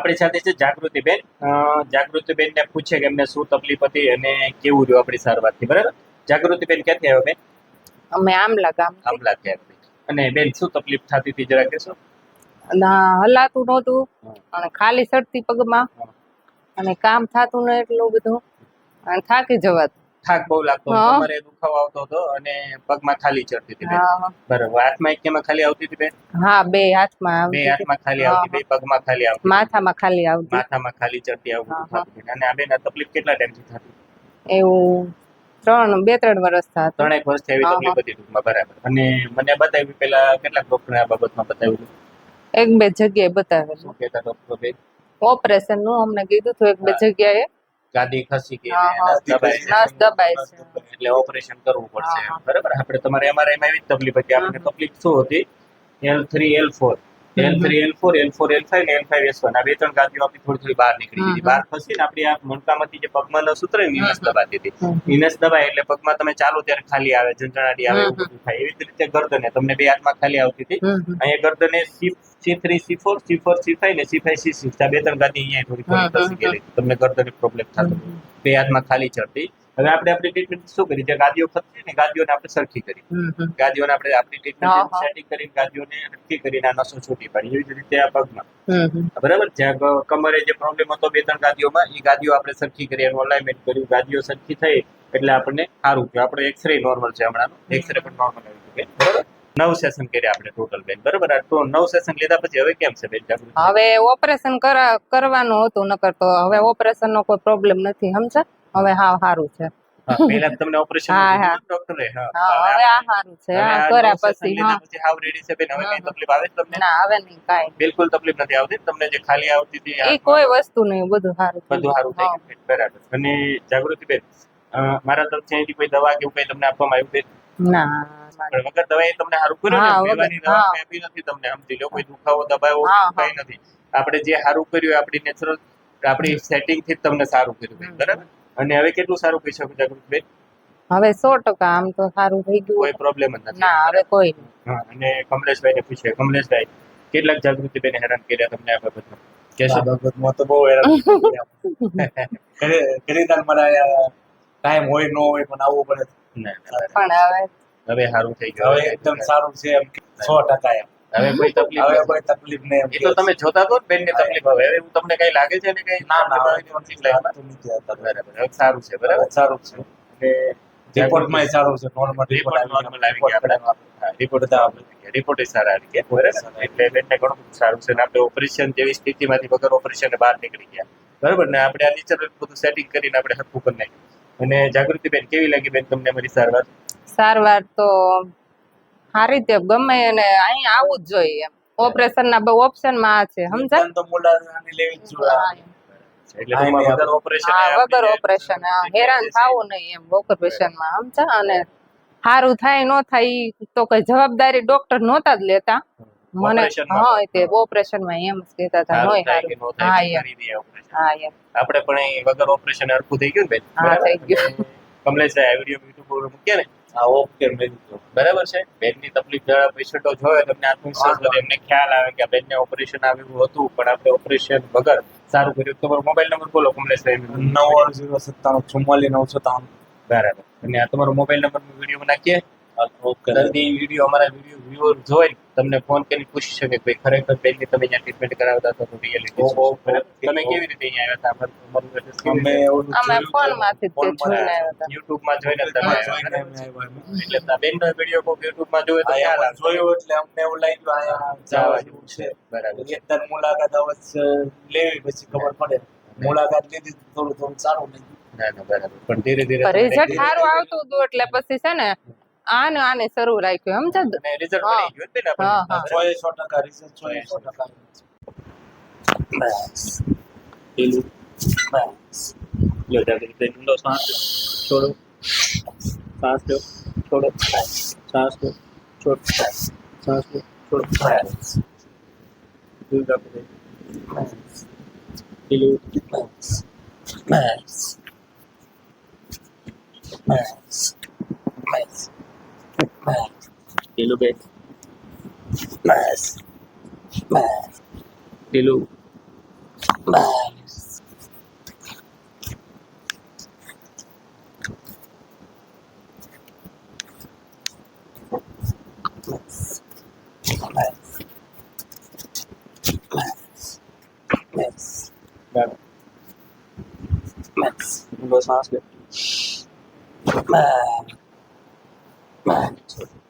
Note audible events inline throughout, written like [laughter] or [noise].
આપણી સાથે છે જાગૃતિબેન બેન. જાગૃતિબેનને પૂછે કે એમને શું તકલીફ હતી અને કેવું રહ્યું આપણી સારવારથી બરાબર? જાગૃતિબેન ક્યાંથી આવ્યો બેન? અમે આમલા ગામ. આમલા ક્યાંથી? અને બેન શું તકલીફ થતી હતી જરા કહેશો? હલાતું નહોતું. અને ખાલી ચડતી પગમાં અને કામ થતું ન એટલું બધું. અને થાકી જવાતું. થાક બહુ લાગતો હા. કમરે દુખાવો આવતો હતો અને પગમાં ખાલી ચડતી હતી બેન બરાબર. હાથમાં એક કેમાં ખાલી આવતી હતી બેન હા બે હાથમાં બે હાથમાં ખાલી આવતી બે પગમાં ખાલી આવતી માથામાં ખાલી આવતી. માથામાં ખાલી ચડતી આવું હા, બધું થતું હતું. અને આ બેન તકલીફ કેટલા ટાઈમથી થતી? એવું ત્રણ બે ત્રણ વર્ષ થતું ત્રણેક વર્ષથી આવી હા, તકલીફ હતી ટૂંકમાં બરાબર. અને મને બતાવ્યું પેલા કેટલાક ડોક્ટર આ બાબતમાં બતાવ્યું એક બે જગ્યાએ બતાવેલું. ઓપરેશનનું અમને કીધું હતું એક બે. જગ્યાએ. ગાદી ખસી ગઈ. નસ દબાય છે. એટલે ઓપરેશન કરવું પડશે. બરાબર? આપણે તમારે એમઆરઆઈ માં એવી તકલીફ હતી. આપણે તકલીફ શું હતી? L three L four L three L four L four L five ને એલ ફાઈવ એસ વન આ બે ત્રણ ગાદીઓ આપણી થોડી થોડી બહાર નીકળી ગઈ. બહાર ખસી ને આપણી આ મણકામાંથી જે પગમાં ન સૂત્ર ને ઈ નસ હમ. દબાતી હતી. હમ. દબાય એટલે પગમાં તમે ચાલો ત્યારે ખાલી આવે ઝંઝણાટી આવે એવું બધું થાય. એવી જ રીતે ગરદને. તમને બે હાથમાં ખાલી આવતી હતી. અહીંયા ગરદને C C three C four C four C five ને સી ફાઈવ સી સિક્સ આ બે ત્રણ ગાદી અહીંયા થોડી થોડી ખસી ગયેલી તમને ગરદને પ્રોબ્લેમ થતો બે હાથમાં ખાલી ચડતી. હવે આપણે આપણી ટ્રીટમેન્ટ શું કરી? જે ગાદીઓ ખસી ને ગાદીઓને આપણે સરખી કરી. ગાદીઓને આપણે આપણી ટ્રીટમેન્ટ સેટિંગ કરીને ગાદીઓને નક્કી કરીને આ નસો છૂટી પાડી. એવી જ રીતે આ પગમાં. બરાબર? જ્યાં કમરે જે પ્રોબ્લેમ હતો બે ત્રણ ગાદીઓમાં એ ગાદીઓ આપણે સરખી કરી એનું અલાઇનમેન્ટ કર્યું. ગાદીઓ સરખી થઈ એટલે આપણને સારું થયું. આપણો એક્સરે નોર્મલ છે હમણાં એક્સરે પણ નોર્મલ આવી ગયું. બરાબર? નવ સેશન કર્યા આપણે ટોટલ બેન. બરાબર? આ નવ સેશન લીધા પછી હવે કેમ છે બેન? હવે ઓપરેશન કરા કરવાનું હતું નકર તો હવે ઓપરેશન નો કોઈ પ્રોબ્લેમ નથી. સમજા હવે હા. સારું છે. હા, પહેલા તમને ઓપરેશન હા, હા. ડોક્ટરે હા. હા હવે આ સારું છે. આ કર્યા પછી હા. પછી હાવ રેડી છે બેન. હવે કઈ તકલીફ આવે તમને? ના આવે નહીં કાઈ બિલકુલ તકલીફ નથી આવતી. તમને જે ખાલી આવતી હતી એ કોઈ વસ્તુ નહીં બધું સારું બધું સારું થઈ ગયું. બરાબર. અને જાગૃતિ બેન મારા તરફથી અહીંથી કોઈ દવા કે એવું કઈ તમને આપવામાં આવ્યું બેન હા. ના. વગર દવાએ તમને સારું કર્યું હા, ને વગર- દવા આપી નથી તમને સમજી લો. કોઈ દુખાવો દબાવો હા, હા. કઈ નથી. આપણે જે સારું કર્યું આપણી નેચરલ આપણી સેટિંગથી તમને સારું કર્યું બરાબર? અને હવે કેટલું સારું કહી શકો જાગૃતિ બેન? હવે સો ટકા આમ તો સારું થઈ કોઈ ગયું પ્રોબ્લેમ જ નથી. ના હવે કોઈ નહીં. હા અને કમલેશભાઈ ને પૂછે કમલેશભાઈ કેટલાક જાગૃતિ બેન હેરાન કર્યા તમને આ બાબતમાં? કેશો ભગવત બાબતમાં તો બહુ હેરાન ખરીદાર [laughs] મારા ટાઈમ હોય ન હોય પણ આવવું પડે. પણ હવે હવે સારું થઈ ગયું. હવે એકદમ સારું છે એમ સો ટકા એમ. હવે કોઈ તકલીફ હવે કોઈ તકલીફ નહીં એ તો તમે જોતા તો બેન ને તકલીફ હવે હવે હું તમને કઈ લાગે છે ને કઈ? ના ના. બરાબર સારું છે બરાબર? સારું છે. અને રિપોર્ટમાં સારું છે નોર્મલ રિપોર્ટ નોર્મલ આવી ગયા આપણા. રિપોર્ટ બધા આવી રિપોર્ટ સારા આવી ગયા બરાબર? એટલે બેનને ઘણું સારું છે આપણે ઓપરેશન જેવી સ્થિતિમાંથી વગર ઓપરેશન બહાર નીકળી ગયા. બરાબર? ને આપણે આ બધું સેટિંગ કરીને આપણે હરખું કરી નાખ્યું. અને જાગૃતિ બેન કેવી લાગી બેન તમને મારી સારવાર? સારવાર તો સારી રીતે ગમે એને અહીં આવવું જ જોઈએ. એમ ઓપરેશન ના બે ઓપ્શનમાં આ છે સમજાય? તો મુલાકાત લેવી જ જોઈએ. એટલે વગર ઓપરેશન વગર ઓપરેશન હેરાન થવું નહીં એમ ઓપરેશનમાં સમજા અને સારું થાય ન થાય તો કઈ જવાબદારી ડોક્ટર નહોતા જ લેતા. મને હા તે ઓપરેશનમાં એમ જ કહેતા હતા. થાય હા આપણે પણ વગર ઓપરેશન હરખું થઈ ગયું ને બેન? હા, થઈ ગયું. કમલેશ આ વીડિયો યુટ્યુબ પર મૂક્યા ને મેં બરાબર છે? બેનની તકલીફ જરા પેશન્ટો જોયો તમને આત્મવિશ્વાસ વધે એમને ખ્યાલ આવે કે બેન બેનને ઓપરેશન આવ્યું હતું પણ આપણે ઓપરેશન વગર સારું કર્યું. તમારો મોબાઈલ નંબર બોલો કમલેશભાઈ નવ્વાણું જીરો સત્તાણું ચુમ્માલીસ નવસો ત્રાણું. બરાબર. અને આ તમારો મોબાઈલ નંબર વીડિયો નાખીએ દર્દી વીડિયો અમારા વીડિયો વ્યુઅર જોઈ તમને ફોન કરીને પૂછી શકે કે ભાઈ ખરેખર પેલી તમે અહીંયા ટ્રીટમેન્ટ કરાવતા હતા તો રિયલિટી. તમે કેવી રીતે અહીંયા આવ્યા હતા? અમે અમે ફોનમાંથી તે જોઈને આવ્યા હતા. યુટ્યુબમાં જોઈને તમે. એટલે આ બેનનો વીડિયો કોક યુટ્યુબમાં જોયો તો યાર. જોયું એટલે અમને એવું લાગ્યું અહીંયા જવા જેવું છે. બરાબર. એકદમ મુલાકાત અવશ્ય લેવી પછી ખબર પડે. મુલાકાત લીધી થોડું થોડું સારું નહીં ના ના બરાબર. પણ ધીરે ધીરે રિઝલ્ટ સારું આવતું હતું એટલે પછી છે ને આને આને શરૂ રાખ્યું સમજે હા. મળી ગયું ને એ સો ટકા રિઝલ્ટ સો એ સો ટકા બસ. પેલું બસ. જાગૃતિ ઊંડો શ્વાસ લો. છોડો શ્વાસ લો છોડો શ્વાસ લો છોડો શ્વાસ લો છોડો બસ. પેલું જાગૃતિ. બસ. પેલું. બસ. બસ. બસ. બસ. Dilu guys. Mas. Mas. Dilu. Mas. Mas. Mas. Mas. Mas. Mas. Mas. Mas. Mas. Mas. Mas. Mas.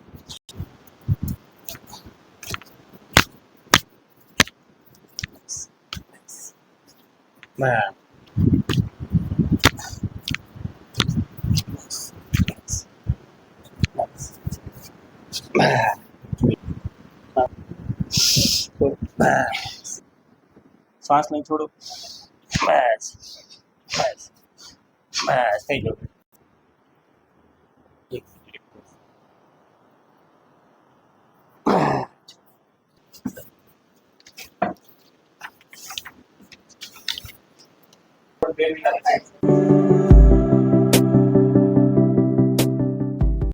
બરાબર. શ્વાસ નહીં છોડો બસ બસ બસ થઈ ગયો Thank you.